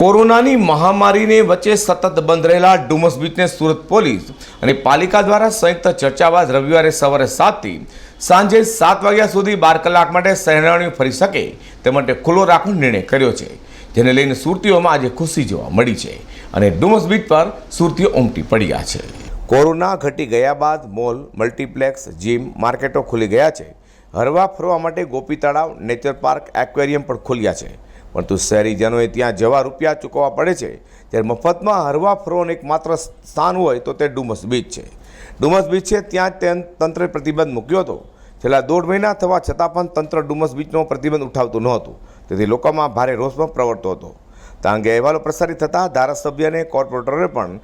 કોરોનાની મહામારીને વચ્ચે સતત બંધ રહેલા ડુમસ બીચને સુરત પોલીસ અને પાલિકા દ્વારા સંયુક્ત ચર્ચા બાદ રવિવારે સવારે સાતથી સાંજે સાત વાગ્યા સુધી બાર કલાક માટે સહેલાણીઓ ફરી શકે તે માટે ખુલ્લો રાખવાનો નિર્ણય કર્યો છે. જેને લઈને સુરતીઓમાં આજે ખુશી જોવા મળી છે અને ડુમસ બીચ પર સુરતીઓ ઉમટી પડ્યા છે. કોરોના ઘટી ગયા બાદ મોલ, મલ્ટીપ્લેક્સ, જીમ, માર્કેટો ખુલી ગયા છે. હરવા ફરવા માટે ગોપી તળાવ, નેચર પાર્ક, એક્વેરિયમ પણ ખુલ્યા છે. પરંતુ શહેરીજનોએ ત્યાં જવા રૂપિયા ચૂકવવા પડે છે. ત્યારે મફતમાં હરવા ફરવાનું એકમાત્ર સ્થાન હોય તો તે ડુમસ બીચ છે. ડુમસ બીચ છે ત્યાં જ તંત્રે પ્રતિબંધ મૂક્યો હતો. છેલ્લા દોઢ મહિના થવા છતાં પણ તંત્ર ડુમસ બીચનો પ્રતિબંધ ઉઠાવતું નહોતું. તેથી લોકોમાં ભારે રોષમાં પ્રવર્તો હતો. આ અંગે અહેવાલો પ્રસારિત થતાં ધારાસભ્ય અને કોર્પોરેટરે પણ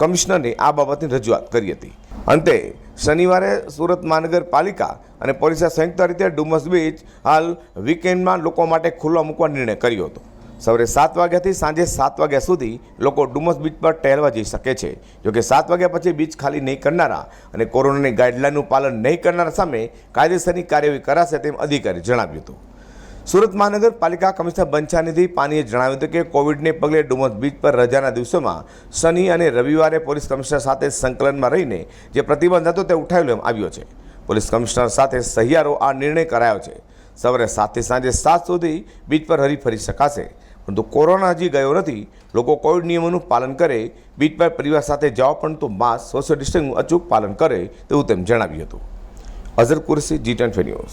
કમિશનરની આ બાબતની રજૂઆત કરી હતી. અંતે શનિવારે સુરત મહાનગરપાલિકા અને પોલીસે સંયુક્ત રીતે ડુમસ બીચ હાલ વીકેન્ડમાં લોકો માટે ખુલ્લો મૂકવા નિર્ણય કર્યો હતો. સવારે સાત વાગ્યાથી સાંજે સાત વાગ્યા સુધી લોકો ડુમસ બીચ પર ટહેલવા જઈ શકે છે. જોકે સાત વાગ્યા પછી બીચ ખાલી નહીં કરનારા અને કોરોનાની ગાઈડલાઇનનું પાલન નહીં કરનારા સામે કાયદેસરની કાર્યવાહી કરાશે તેમ અધિકારી જણાવ્યું હતું. સુરત મહાનગરપાલિકા કમિશનર બંછાનિધિ પાનીએ જણાવ્યું હતું કે કોવિડને પગલે ડુમસ બીચ પર રજાના દિવસોમાં શનિ અને રવિવારે પોલીસ કમિશનર સાથે સંકલનમાં રહીને જે પ્રતિબંધ હતો તે ઉઠાવી લેવામાં આવ્યો છે. પોલીસ કમિશનર સાથે સહિયારો આ નિર્ણય કરાયો છે. સવારે સાતથી સાંજે સાત સુધી બીચ પર હરીફરી શકાશે. પરંતુ કોરોના હજી ગયો નથી. લોકો કોવિડ નિયમોનું પાલન કરે, બીચ પર પરિવાર સાથે જાઓ પરંતુ માસ્ક, સોશિયલ ડિસ્ટન્સનું અચૂક પાલન કરે તેવું તેમ જણાવ્યું હતું. Azhar Kursi G ten news.